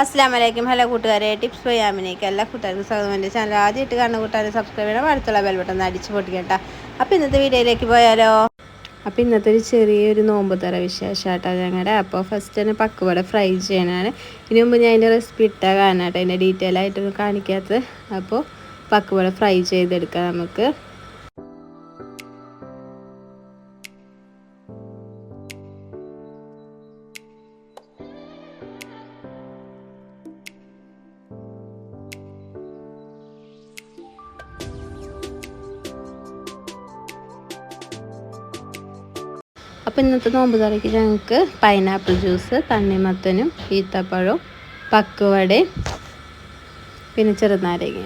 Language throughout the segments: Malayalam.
അസ്സാം വലൈക്കും ഹലോ കൂട്ടുകാരെ ടിപ്സ് ബൈ എല്ലാ കൂട്ടുകാർക്കും സ്വാഗതം. എന്റെ ചാനൽ ആദ്യമായിട്ട് കാണുന്ന കൂട്ടുകാരെ സബ്സ്ക്രൈബ് ചെയ്യണം. അടുത്തുള്ള ബെൽ ബട്ടൺ അടിച്ച് പൊട്ടിക്കട്ട. അപ്പോൾ ഇന്നത്തെ വീഡിയോയിലേക്ക് പോയാലോ? അപ്പോൾ ഇന്നത്തെ ഒരു ചെറിയൊരു നോമ്പ് തറ വിശേഷമാട്ടോ ഞങ്ങളുടെ അപ്പോൾ ഫസ്റ്റ് തന്നെ പക്കുവട ഫ്രൈ ചെയ്യാനാണ് ഇതിനു മുമ്പ് ഞാൻ അതിന്റെ റെസിപ്പി ഇട്ടാൽ കാണാട്ടോ. അതിന്റെ ഡീറ്റെയിൽ ആയിട്ടൊന്നും കാണിക്കാത്തത്. അപ്പോൾ പക്കുവട ഫ്രൈ ചെയ്തെടുക്കാം നമുക്ക്. അപ്പോൾ ഇന്നത്തെ നോമ്പ് തറയ്ക്ക് ഞങ്ങൾക്ക് പൈനാപ്പിൾ ജ്യൂസ് തണ്ണിമത്തനും ഈത്തപ്പഴവും പക്കുവടയും പിന്നെ ചെറുനാരങ്ങ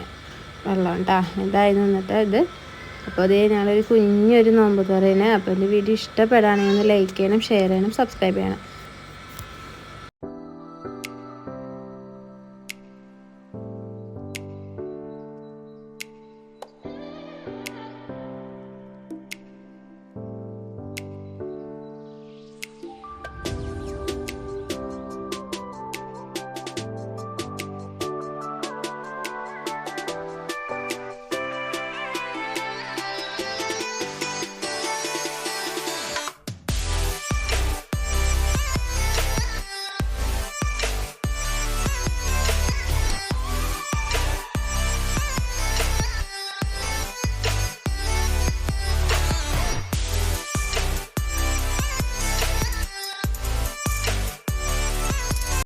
വെള്ളം കേട്ടോ ഇതായി നിന്നിട്ട് ഇത്. അപ്പോൾ അതേ ഞങ്ങളൊരു കുഞ്ഞൊരു നോമ്പ് തുറയാണ്. അപ്പോൾ എന്റെ വീഡിയോ ഇഷ്ടപ്പെടുകയാണെങ്കിൽ ഒന്ന് ലൈക്ക് ചെയ്യണം ഷെയർ ചെയ്യണം സബ്സ്ക്രൈബ് ചെയ്യണം.